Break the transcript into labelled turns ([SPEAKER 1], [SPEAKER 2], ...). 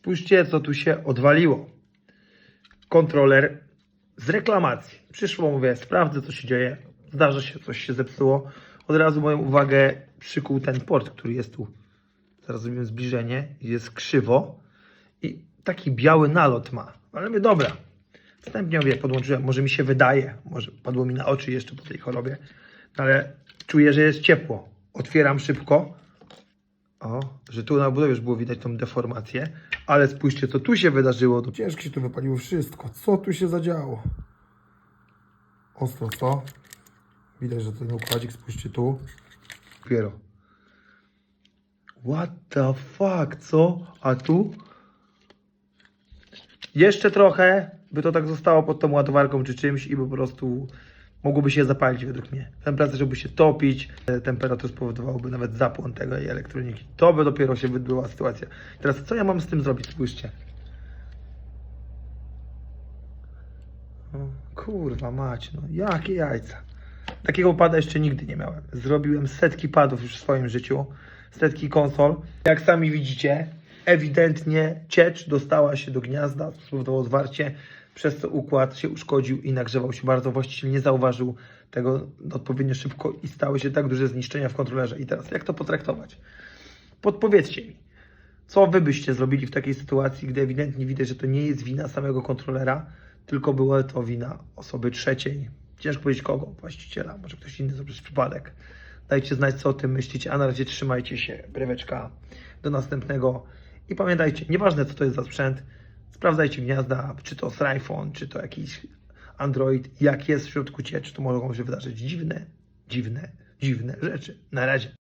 [SPEAKER 1] Spójrzcie, co tu się odwaliło. Kontroler z reklamacji. Przyszło, mówię, sprawdzę, co się dzieje. Zdarza się, coś się zepsuło. Od razu moją uwagę przykuł ten port, który jest tu. Zaraz zrobimy zbliżenie. Jest krzywo. I taki biały nalot ma. Ale mówię, dobra. Wstępnie mówię, podłączyłem. Może mi się wydaje. Może padło mi na oczy jeszcze po tej chorobie. No ale czuję, że jest ciepło. Otwieram szybko. O, że tu na budowie już było widać tą deformację. Ale spójrzcie, co tu się wydarzyło.
[SPEAKER 2] Ciężko się tu wypaliło wszystko. Co tu się zadziało? Ostro, co? Widać, że ten układzik, spójrzcie tu.
[SPEAKER 1] dopiero. What the fuck, co? A tu? Jeszcze trochę, by to tak zostało pod tą ładowarką czy czymś i po prostu mogłoby się zapalić według mnie. Temperatura, żeby się topić, e, temperatura spowodowałoby nawet zapłon tego i elektroniki. To by dopiero się wybyła sytuacja. Teraz co ja mam z tym zrobić? Spójrzcie. O, kurwa mać, no jakie jajca. Takiego pada jeszcze nigdy nie miałem. Zrobiłem setki padów już w swoim życiu, setki konsol. Jak sami widzicie, ewidentnie ciecz dostała się do gniazda, spowodowało zwarcie, przez co układ się uszkodził i nagrzewał się bardzo. Właściciel nie zauważył tego odpowiednio szybko i stały się tak duże zniszczenia w kontrolerze. I teraz jak to potraktować? Podpowiedzcie mi. Co wy byście zrobili w takiej sytuacji, gdy ewidentnie widać, że to nie jest wina samego kontrolera, tylko była to wina osoby trzeciej? Ciężko powiedzieć kogo, właściciela, może ktoś inny zrobił przypadek. Dajcie znać, co o tym myślicie, a na razie trzymajcie się, breweczka. Do następnego. I pamiętajcie, nieważne co to jest za sprzęt, sprawdzajcie gniazda, czy to z iPhone, czy to jakiś Android, jak jest w środku ciecz, to mogą się wydarzyć dziwne, dziwne, dziwne rzeczy. Na razie.